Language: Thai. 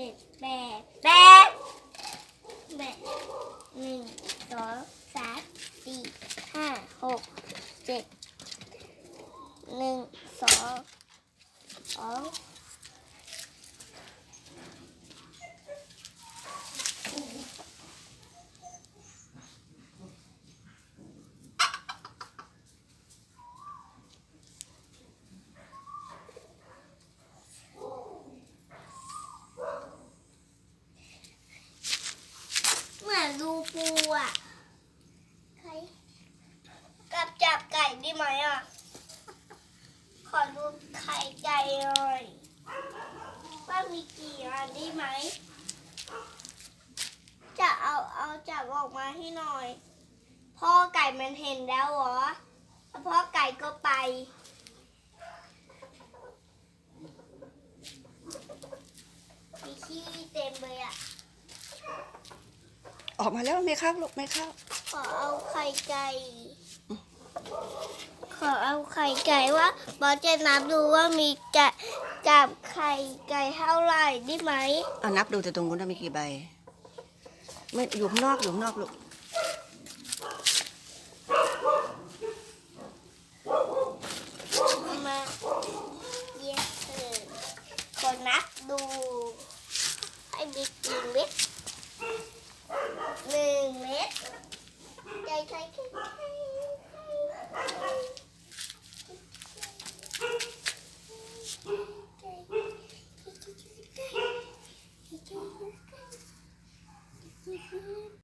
จ็ดแปดแปดแปดหนึ่งสองสามสี่ห้าหกเจ็ดหนึ่งสองสอง เหมื อนรูปูอะใครกับจับไก่ได้ไหมอะ ขอดูไข่ไก่หน่อย ว่ามีกี่อันได้ไหม จะเอาเอาจับออกมาให้หน่อย พ่อไก่มันเห็นแล้วเหรอแล้วพ่อไก่ก็ไปมีขี้เต็มเลยอะ ออกมาแล้วไม่เข้าลูกไม่เข้า ขอเอาไข่ไก่ ขอเอาไข่ไก่ว่าบอสจะนับดูว่ามีจะจับไข่ไก่เท่าไหร่ได้ไหมอะนับดูแต่ตรงนู้นนะมีกี่ใบไม่อยู่ข้างนอกอยู่ข้างนอกลูกมาเยอะเลยขอนับดู ให้มีกี่เม็